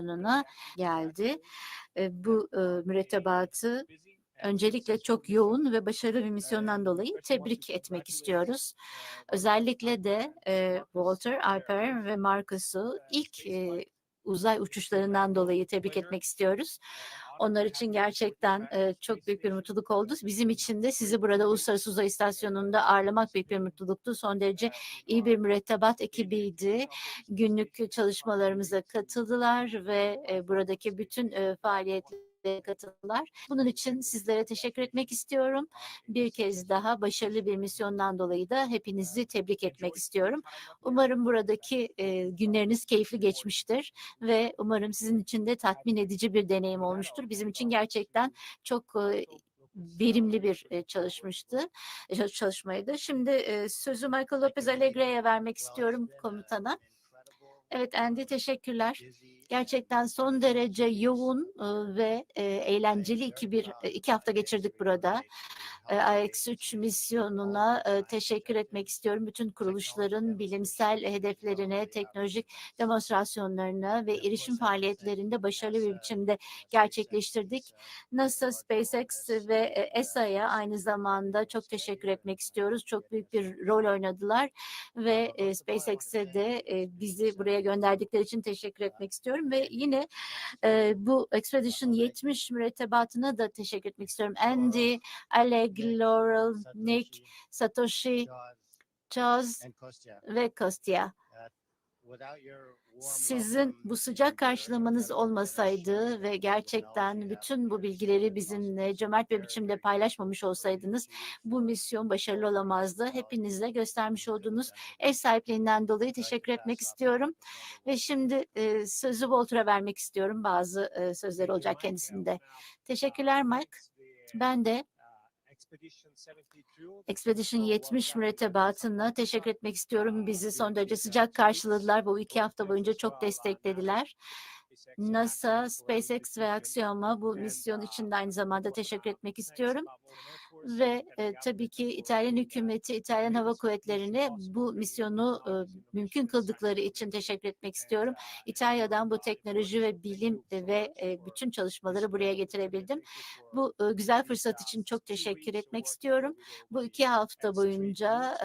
sonuna geldi. Bu mürettebatı öncelikle çok yoğun ve başarılı bir misyondan dolayı tebrik etmek istiyoruz. Özellikle de Walter, Alper ve Marcus'u ilk uzay uçuşlarından dolayı tebrik etmek istiyoruz. Onlar için gerçekten e, çok büyük bir mutluluk oldu. Bizim için de sizi burada Uluslararası Uzay İstasyonu'nda ağırlamak büyük bir mutluluktu. Son derece iyi bir mürettebat ekibiydi. Günlük çalışmalarımıza katıldılar ve e, buradaki bütün e, faaliyetlere katıldılar. Bunun için sizlere teşekkür etmek istiyorum. Bir kez daha başarılı bir misyondan dolayı da hepinizi tebrik etmek istiyorum. Umarım buradaki e, günleriniz keyifli geçmiştir ve umarım sizin için de tatmin edici bir deneyim olmuştur. Bizim için gerçekten çok e, verimli bir e, çalışmıştı, e, çalışmaydı. Şimdi e, sözü Michael Lopez Alegre'ye vermek istiyorum komutana. Evet Andy teşekkürler. Gerçekten son derece yoğun e, ve eğlenceli iki bir iki hafta geçirdik burada. E, AX3 misyonuna e, teşekkür etmek istiyorum. Bütün kuruluşların bilimsel hedeflerine, teknolojik demonstrasyonlarına ve erişim faaliyetlerinde başarılı bir biçimde gerçekleştirdik. NASA, SpaceX ve e, ESA'ya aynı zamanda çok teşekkür etmek istiyoruz. Çok büyük bir rol oynadılar ve e, SpaceX'e de e, bizi buraya gönderdikleri için teşekkür etmek istiyorum ve yine e, bu Expedition 70 mürettebatına da teşekkür etmek istiyorum. Andy, Alec, Laurel, Nick, Satoshi, Charles ve Kostya. Sizin bu sıcak karşılamanız olmasaydı ve gerçekten bütün bu bilgileri bizimle cömert bir biçimde paylaşmamış olsaydınız bu misyon başarılı olamazdı. Hepinizle göstermiş olduğunuz ev sahipliğinden dolayı teşekkür etmek istiyorum. Ve şimdi e, sözü Walter'a vermek istiyorum. Bazı e, sözleri olacak kendisinde. Teşekkürler Mike. Ben de Expedition 70 mürettebatına teşekkür etmek istiyorum. Bizi son derece sıcak karşıladılar. Bu iki hafta boyunca çok desteklediler. NASA, SpaceX ve Axiom'a bu misyon için de aynı zamanda teşekkür etmek istiyorum. Ve e, tabii ki İtalyan hükümeti, İtalyan Hava Kuvvetleri'ne bu misyonu e, mümkün kıldıkları için teşekkür etmek istiyorum. İtalya'dan bu teknoloji ve bilim ve e, bütün çalışmaları buraya getirebildim. Bu e, güzel fırsat için çok teşekkür etmek istiyorum. Bu iki hafta boyunca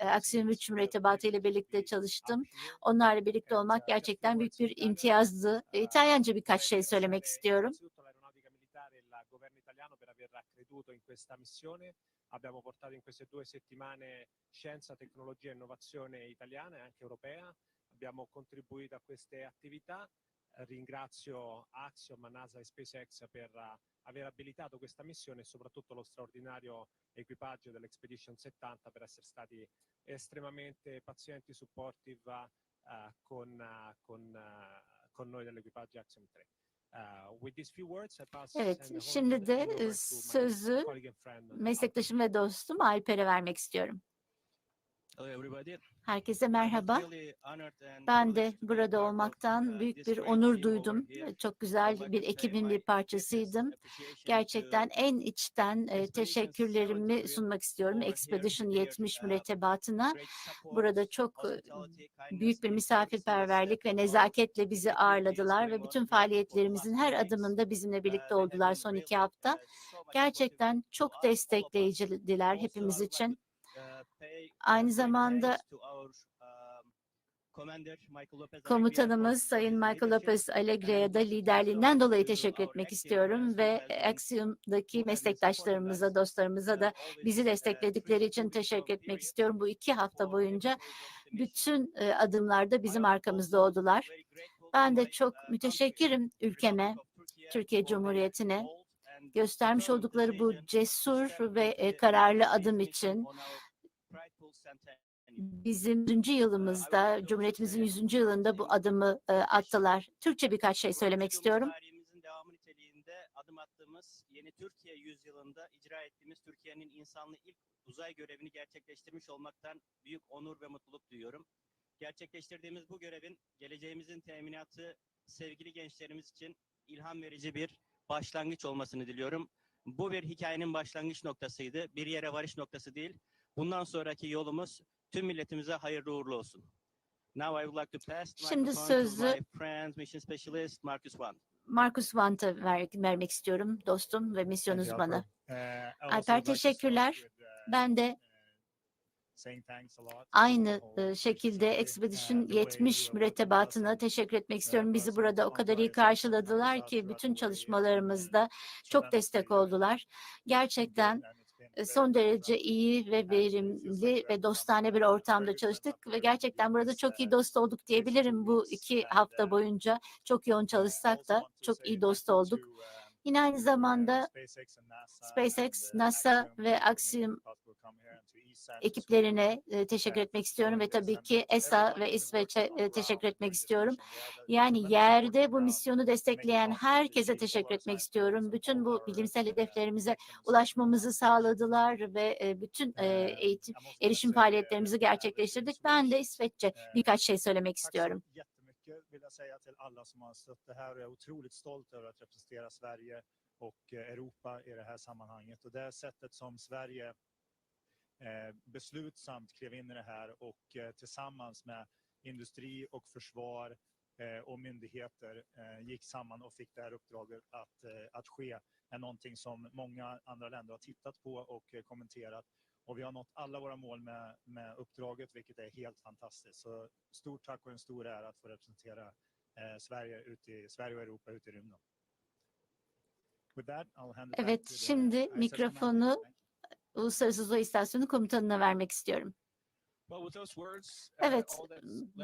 e, Aksiyon 3 mürettebatı ile birlikte çalıştım. Onlarla birlikte olmak gerçekten büyük bir imtiyazdı. E, İtalyanca birkaç şey söylemek istiyorum. In questa missione. Abbiamo portato in queste due settimane scienza, tecnologia e innovazione italiana e anche europea. Abbiamo contribuito a queste attività. Eh, Ringrazio Axiom, NASA e SpaceX per uh, aver abilitato questa missione e soprattutto lo straordinario equipaggio dell'Expedition 70 per essere stati estremamente pazienti supportive uh, con, uh, con, uh, con noi dell'equipaggio Axiom 3. Uh, Evet, şimdi de e, sözü Alper. meslektaşım ve dostum Alper'e vermek istiyorum. Herkese merhaba. Ben de burada olmaktan büyük bir onur duydum. Çok güzel bir ekibin bir parçasıydım. Gerçekten en içten e, teşekkürlerimi sunmak istiyorum Expedition 70 mürettebatına. Burada çok e, büyük bir misafirperverlik ve nezaketle bizi ağırladılar ve bütün faaliyetlerimizin her adımında bizimle birlikte oldular son iki hafta. Gerçekten çok destekleyicidiler hepimiz için. Aynı zamanda Komutanımız Sayın Michael Lopez Alegre'ye da liderliğinden dolayı teşekkür etmek istiyorum ve Axiom'daki meslektaşlarımıza, dostlarımıza da bizi destekledikleri için teşekkür etmek istiyorum. Bu iki hafta boyunca bütün e, adımlarda bizim arkamızda oldular. Ben de çok müteşekkirim ülkeme, Türkiye Cumhuriyeti'ne göstermiş oldukları bu cesur ve e, kararlı adım için bizim 100. yılımızda, Cumhuriyetimizin 100. yılında bu adımı e, attılar. Türkçe birkaç şey söylemek istiyorum. Tarihimizin devamı niteliğinde adım attığımız yeni Türkiye yüzyılında icra ettiğimiz Türkiye'nin insanlı ilk uzay görevini gerçekleştirmiş olmaktan büyük onur ve mutluluk duyuyorum. Gerçekleştirdiğimiz bu görevin geleceğimizin teminatı sevgili gençlerimiz için ilham verici bir başlangıç olmasını diliyorum. Bu bir hikayenin başlangıç noktasıydı. Bir yere varış noktası değil. Bundan sonraki yolumuz tüm milletimize hayırlı uğurlu olsun. Now I would like to pass Şimdi sözü- Marcus Wan. Markus Vant'a ver, vermek istiyorum dostum ve misyon uzmanı. Alper teşekkürler. Ben de aynı e, şekilde Expedition 70 mürettebatına teşekkür etmek istiyorum. Bizi burada o kadar iyi karşıladılar ki bütün çalışmalarımızda çok destek oldular. Gerçekten son derece iyi ve verimli ve dostane bir ortamda çalıştık ve gerçekten burada çok iyi dost olduk diyebilirim. Bu iki hafta boyunca çok yoğun çalışsak da çok iyi dost olduk. Yine aynı zamanda SpaceX, NASA ve Axiom ekiplerine e, teşekkür etmek istiyorum ve tabii ki ESA ve İsveç'e e, teşekkür etmek istiyorum. Yani yerde bu misyonu destekleyen herkese teşekkür etmek istiyorum. Bütün bu bilimsel hedeflerimize ulaşmamızı sağladılar ve e, bütün e, eğitim erişim faaliyetlerimizi gerçekleştirdik. Ben de İsveççe birkaç şey söylemek istiyorum. Mycket vill jag säga till alla som har stött det här och jag är otroligt stolt över att representera Sverige och eh, Europa i det här sammanhanget. Och det sättet som Sverige eh, beslutsamt klev in i det här och eh, tillsammans med industri och försvar och myndigheter gick samman och fick det här uppdraget att, att ske är någonting som många andra länder har tittat på och eh, kommenterat. Och vi har nått alla våra mål med, med uppdraget, vilket är helt fantastiskt. Så stort tack och en stor ära att få representera eh, Sverige, ut i, Sverige och Europa ut i rymden. Evet, şimdi mikrofonu. Uluslararası Uzay İstasyonu komutanına vermek istiyorum. Evet,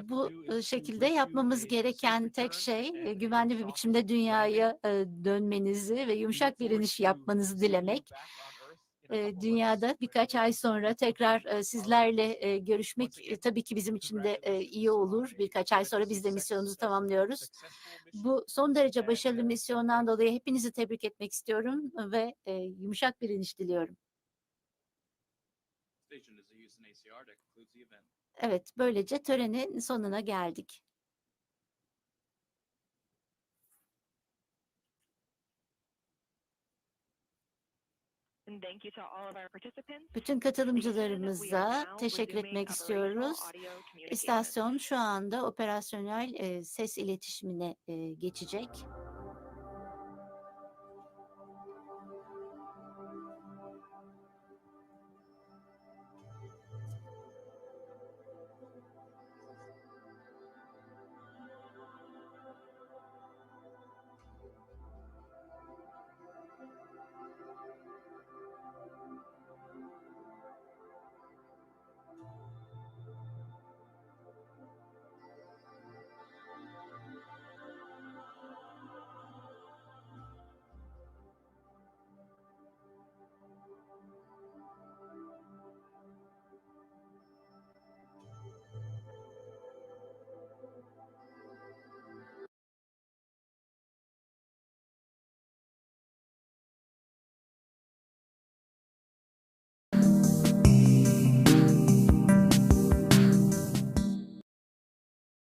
bu e, şekilde yapmamız gereken tek şey e, güvenli bir biçimde dünyaya dönmenizi ve yumuşak bir iniş yapmanızı dilemek. E, Dünyada birkaç ay sonra tekrar e, sizlerle görüşmek tabii ki bizim için de iyi olur. Birkaç ay sonra biz de misyonumuzu tamamlıyoruz. Bu son derece başarılı misyondan dolayı hepinizi tebrik etmek istiyorum ve yumuşak bir iniş diliyorum. Evet, böylece törenin sonuna geldik. And thank you to all of our participants. Bütün katılımcılarımıza teşekkür etmek istiyoruz. İstasyon şu anda operasyonel e, ses iletişimine e, geçecek.